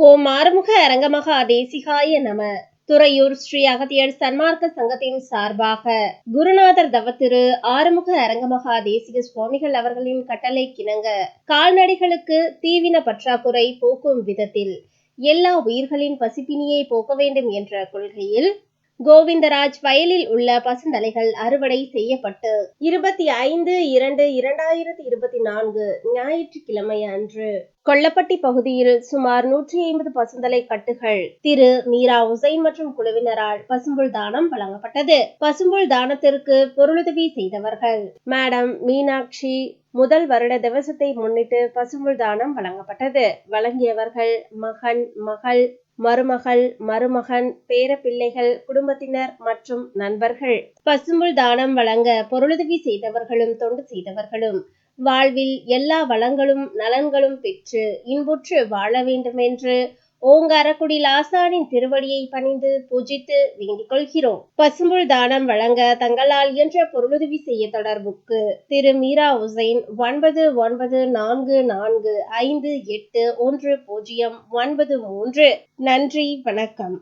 ஓம் ஆறுமுக அரங்கமகா தேசிகாய நம. துறையூர் ஸ்ரீ அகத்தியர் சன்மார்க்க சங்கத்தின் சார்பாக குருநாதர் தவத்திரு ஆறுமுக அரங்கமகா தேசிக சுவாமிகள் அவர்களின் கட்டளை கிணங்க கால்நடைகளுக்கு தீவின பற்றாக்குறை போக்கும் விதத்தில் எல்லா உயிர்களின் பசிப்பினியை போக்க வேண்டும் என்ற கொள்கையில் கோவிந்தராஜ் வயலில் உள்ள பசுந்தலைகள் அறுவடை செய்யப்பட்டு இருபத்தி ஐந்து இரண்டு இரண்டாயிரத்தி இருபத்தி நான்கு ஞாயிற்றுக்கிழமை அன்று கொல்லப்பட்டி பகுதியில் சுமார் நூற்றி ஐம்பது பசுந்தலை கட்டுகள் திரு மீரா உசைன் மற்றும் குழுவினரால் பசும்புல் தானம் வழங்கப்பட்டது. பசும்புல் தானத்திற்கு பொருளுதவி செய்தவர்கள். மேடம் மீனாட்சி முதல் வருட திவசத்தை முன்னிட்டு பசும்புல் தானம் வழங்கப்பட்டது. வழங்கியவர்கள் மகன் மகள் மருமகள் மருமகன் பேர பிள்ளைகள் குடும்பத்தினர் மற்றும் நண்பர்கள். பசும்புல் தானம் வழங்க பொருளுதவி செய்தவர்களும் தொண்டு செய்தவர்களும். வாழ்வில் எல்லா வளங்களும் நலன்களும் பெற்று இன்புற்று வாழ வேண்டுமென்று ஓங்காரக்குடி லாசானின் திருவடியை பணிந்து பூஜித்து வேண்டிக் கொள்கிறோம். பசும்புல் தானம் வழங்க தங்களால் என்ற பொருளுதவி செய்ய தொடர்புக்கு திரு மீரா உசைன் ஒன்பது ஒன்பது நான்கு நான்கு ஐந்து எட்டு ஒன்று பூஜ்ஜியம் ஒன்பது மூன்று. நன்றி வணக்கம்.